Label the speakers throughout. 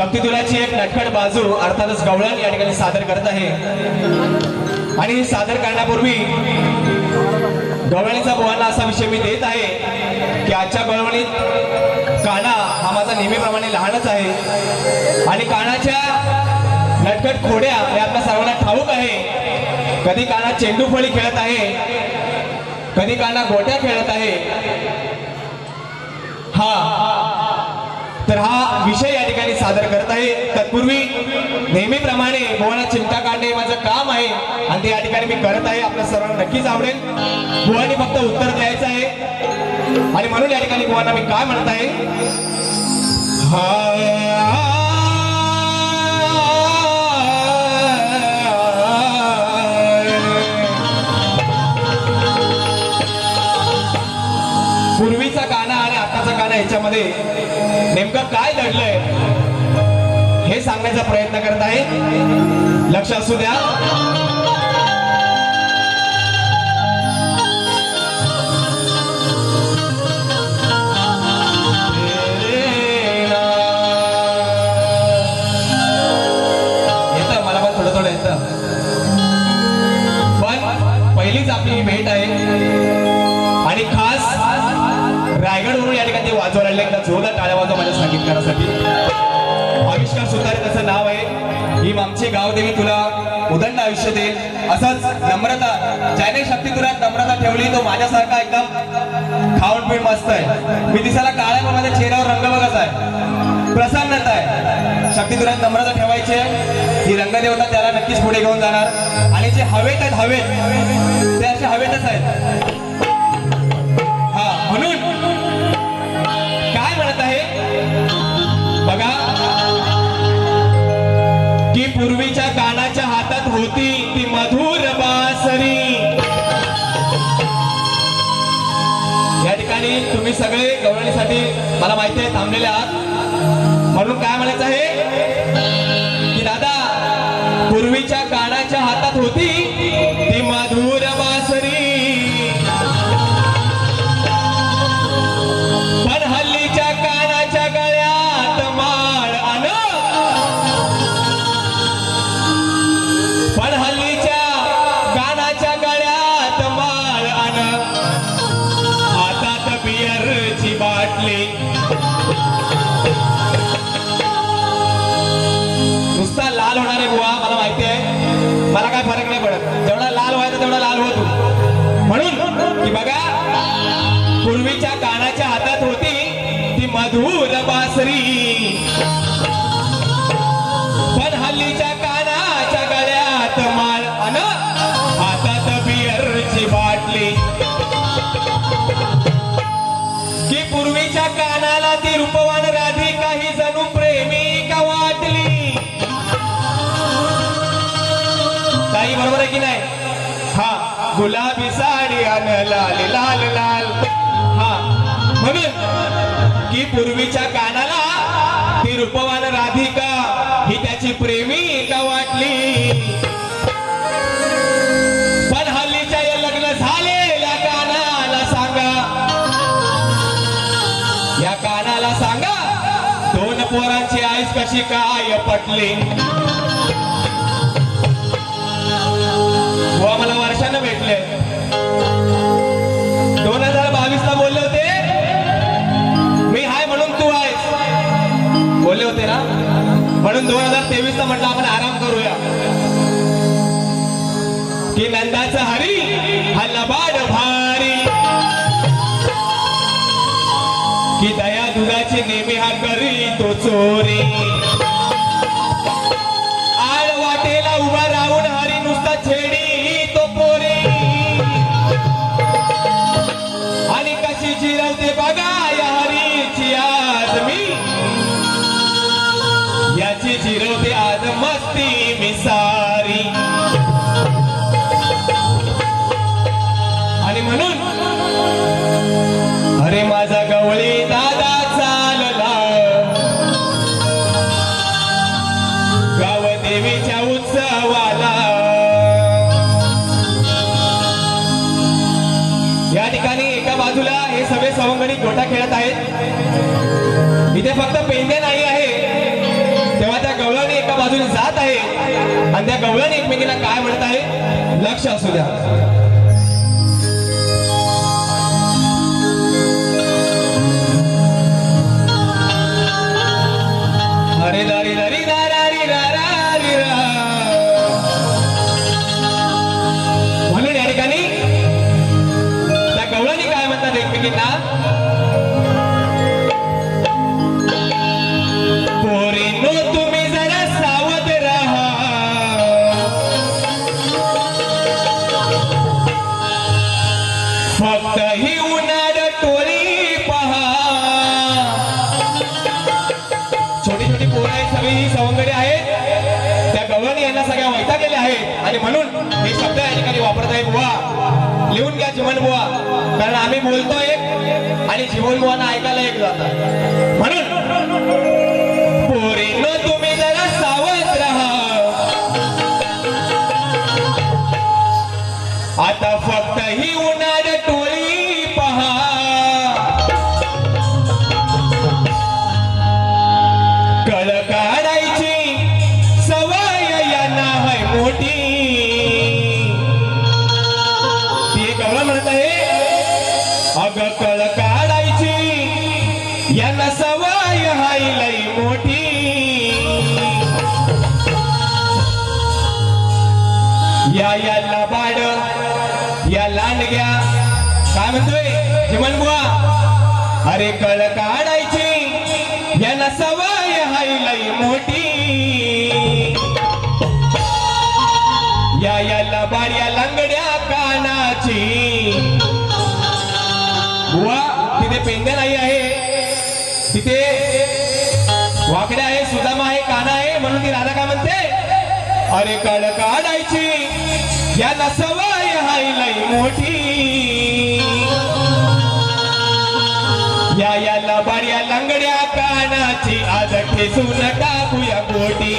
Speaker 1: आणि एक नटखट बाजू अर्थातच गवळण या ठिकाणी सादर करत आहे. आणि हे सादर करण्यापूर्वी गवळणीचा बुवांना असा विषय मी देत आहे की आजच्या गवळणीत काना हा माझा नेहमीप्रमाणे लहानच आहे. आणि कानाच्या नटखट खोड्या हे आपल्या सर्वांना ठाऊक आहे. कधी काना चेंडू फळी खेळत आहे कधी काना गोट्या खेळत आहे. हा तर हा विषय या ठिकाणी सादर करत आहे. तत्पूर्वी नेहमीप्रमाणे बुवांना चिमटा काढणे हे माझं काम आहे. आणि ते या ठिकाणी मी करत आहे. आपल्या सर्वांना नक्कीच आवडेल. भुवानी फक्त उत्तर द्यायचं आहे. आणि म्हणून या ठिकाणी भुवांना मी काय म्हणत आहे? हा. पूर्वीचा गाणं आणि आताचा गाणं याच्यामध्ये नेमकं काय घडलंय? हे सांगण्याचा प्रयत्न करत आहे लक्ष असू द्या. संगीतकारासाठी आविष्कार सुतारे त्याचं नाव आहे. ही आमची गावदेवी तुला उदंड आयुष्य देईल. असंच नम्रता ज्याने शक्ती तुला नम्रता ठेवली तो माझ्यासारखा एकदम खाऊन पिऊन मस्त आहे. मी दिसायला काळ्या पण माझ्या चेहऱ्यावर रंग बघत आहे. प्रसन्नता आहे. शक्ती तुला नम्रता ठेवायची आहे. ही रंगदेवता त्याला नक्कीच पुढे घेऊन जाणार. आणि जे हवेत आहेत हवेत ते असे हवेतच आहेत. पूर्वीच्या कानाच्या हातात होती ती मधुर बासरी. या ठिकाणी तुम्ही सगळे गवळणीसाठी मला माहिती आहे थांबलेले आहात. म्हणून काय म्हणायचं आहे? की दादा पूर्वीच्या कानाच्या हातात होती पूर्वीच्या कानाला. ती रूपवान राधिका ही त्याची प्रेमिका वाटली? पण हल्लीच्या या लग्न झालेल्या कानाला सांगा. या कानाला सांगा दोन पोरांची आईस कशी काय पटली? मला म्हणून दोन हजार तेवीस ला म्हटलं आपण आराम करूया. की नंदाचा हरी हा लबाड भारी. की दया दुधाची नेहमी हा करी तो चोरी. सध्या गवळण एकमेकीला काय म्हणत आहे लक्ष असू द्या. आणि म्हणून हे शब्द या ठिकाणी वापरत आहे बुवा. लिहून घ्या जीवन बुवा. कारण आम्ही बोलतो एक आणि जीवन बुवांना ऐकायला एक जात. म्हणून आता फक्त ही मग कळ काढायची. याला सवय हाय लई मोठी. या याला बाड या लांडग्या. काय म्हणतोय? हिमन बुवा अरे कळ काढ काळे काळ काढायची. याला सवय हाय लई मोठी. या याला बाड्या लंगड्या कानाची आज ठेसून टाकूया कोटी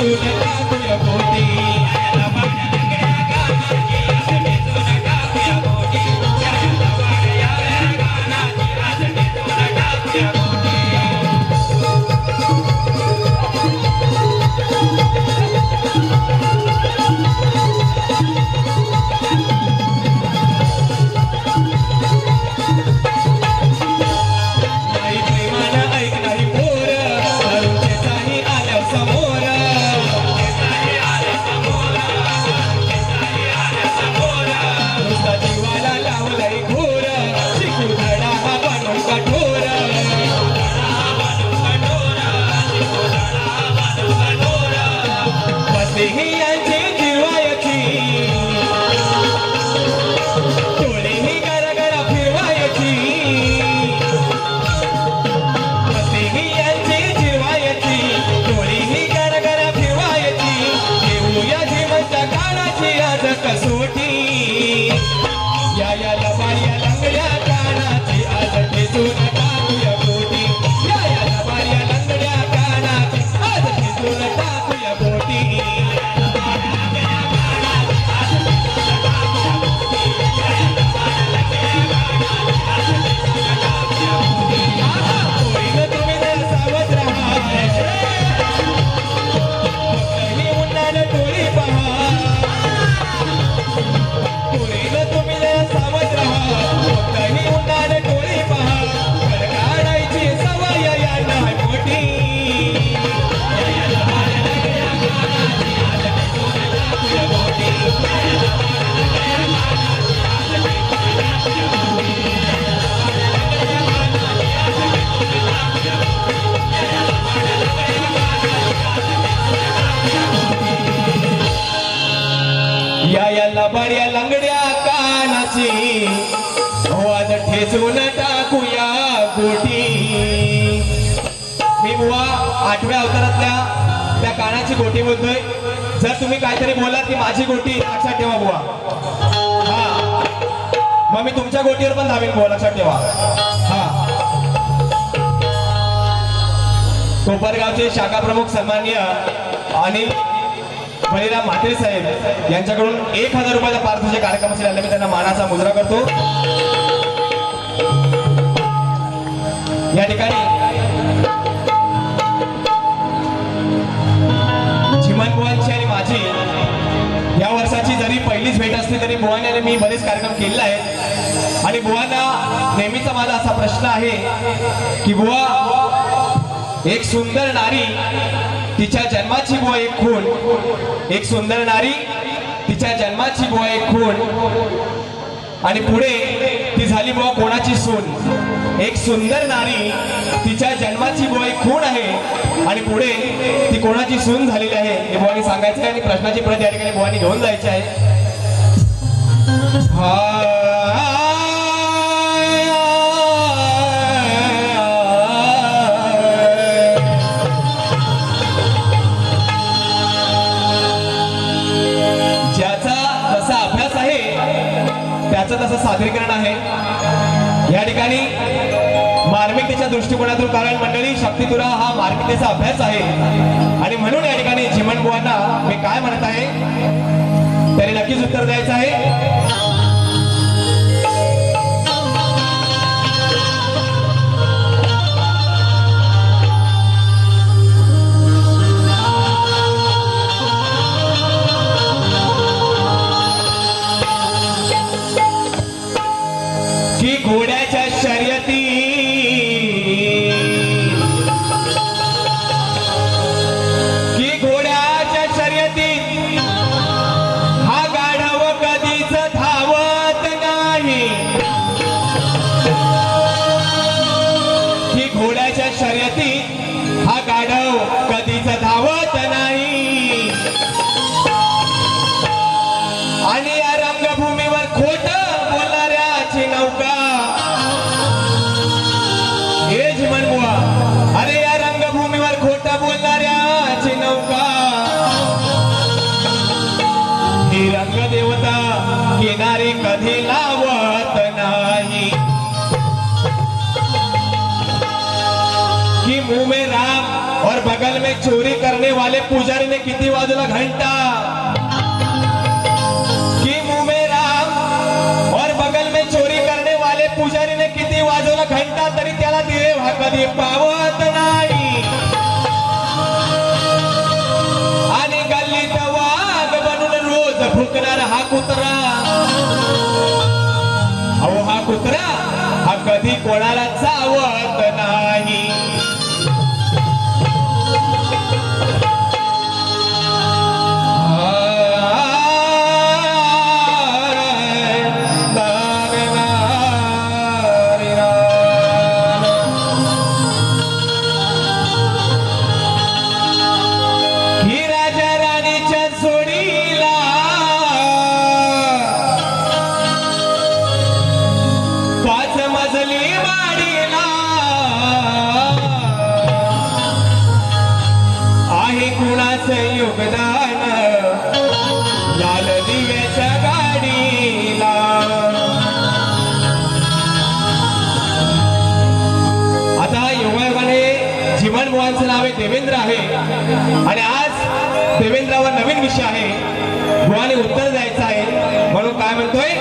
Speaker 1: Thank you. या या लबाड्या लंगड्या कानाची वाद ठेचून टाकूया गोटी. मी बुवा आठव्या अवतारातल्या त्या कानाची गोटी बोलतोय. जर तुम्ही काहीतरी बोलात ती माझी गोटी लक्षात ठेवा बुवा. हा. मग मी तुमच्या गोटीवर पण धावेन बुवा लक्षात ठेवा. हा. कोपरगावचे शाखा प्रमुख सन्माननीय आणि बळीराम म्हात्रे साहेब. यांच्याकडून एक हजार रुपयाचा पारितोषिक कार्यक्रमासाठी आले मी त्यांना मानाचा मुद्रा करतो. या ठिकाणी चिमन बुवांची आणि माझी या वर्षाची जरी पहिलीच भेट असली तरी बुवाने मी बरेच कार्यक्रम केलेला आहे आणि बुवांना नेहमीचा माझा असा प्रश्न आहे की बुवा एक सुंदर नारी तिच्या जन्माची बुवा एक खून. एक सुंदर नारी तिच्या जन्माची बुवा एक खून. आणि पुढे ती झाली बुवा कोणाची सून? एक सुंदर नारी तिच्या जन्माची बुवा एक खून आहे. आणि पुढे ती कोणाची सून झालेली आहे हे बुवानी सांगायचं आहे आणि प्रश्नाची प्रत या ठिकाणी बुवानी घेऊन जायची आहे. हा. दृष्टिकोनातून कारण मंडळी शक्तितुरा हा मार्मिकतेचा अभ्यास आहे. आणि म्हणून या ठिकाणी जीवन बुवांना मी काय म्हणत आहे? त्याने नक्कीच उत्तर द्यायचं आहे. और बगल में चोरी करने वाले पुजारी ने किती वाजवला घंटा? कि मुंह में राम? और बगल में चोरी करने वाले पुजारी ने किती वाजवला घंटा? तरी त्याला देव हा कधी पावत नाही. आणि गल्लीत वाघ बनून रोज फुकणार हा कुत्रा. अहो हा कुत्रा हा कधी कोणाला चा जीवन नाव आहे देवेंद्र आहे. आणि आज देवेंद्रावर नवीन विषय आहे. गुवाने उत्तर द्यायचं आहे. म्हणून काय म्हणतोय?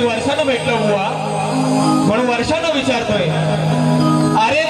Speaker 1: किती वर्षानं भेटलं बुवा. म्हणून वर्षानं विचारतोय. अरे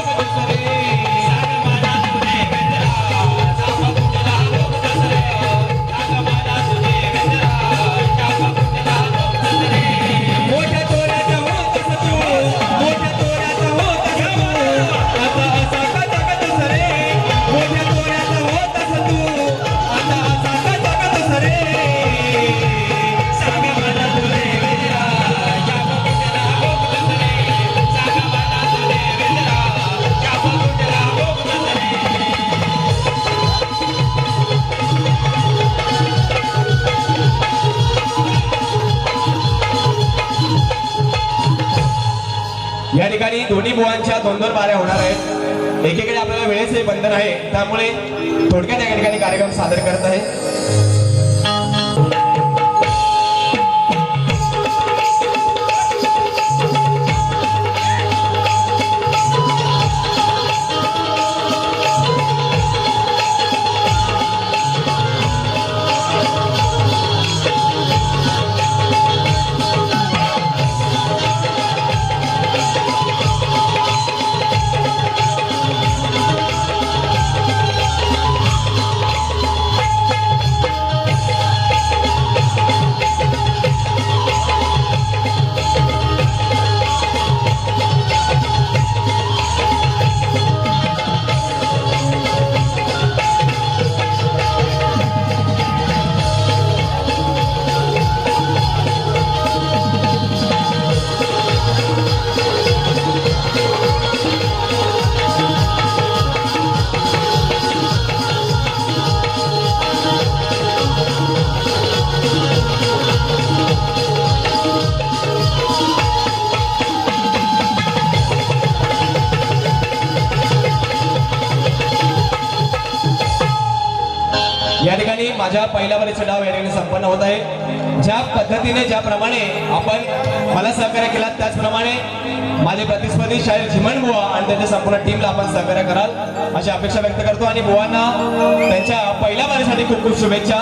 Speaker 1: एकीकडे आपल्याला वेळेचे बंधन आहे. त्यामुळे थोडक्यात या ठिकाणी कार्यक्रम सादर करत आहे. स्पर्धेच्या पहिल्या वर्षीचा डाव या ठिकाणी संपन्न होत आहे. ज्या पद्धतीने ज्याप्रमाणे आपण मला सहकार्य केला त्याचप्रमाणे माझे प्रतिस्पर्धी शाहीर झिमण बुवा आणि त्यांच्या संपूर्ण टीमला आपण सहकार्य कराल अशी अपेक्षा व्यक्त करतो. आणि बुवांना त्यांच्या पहिल्या वर्षासाठी खूप खूप शुभेच्छा.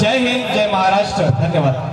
Speaker 1: जय हिंद जय महाराष्ट्र. धन्यवाद.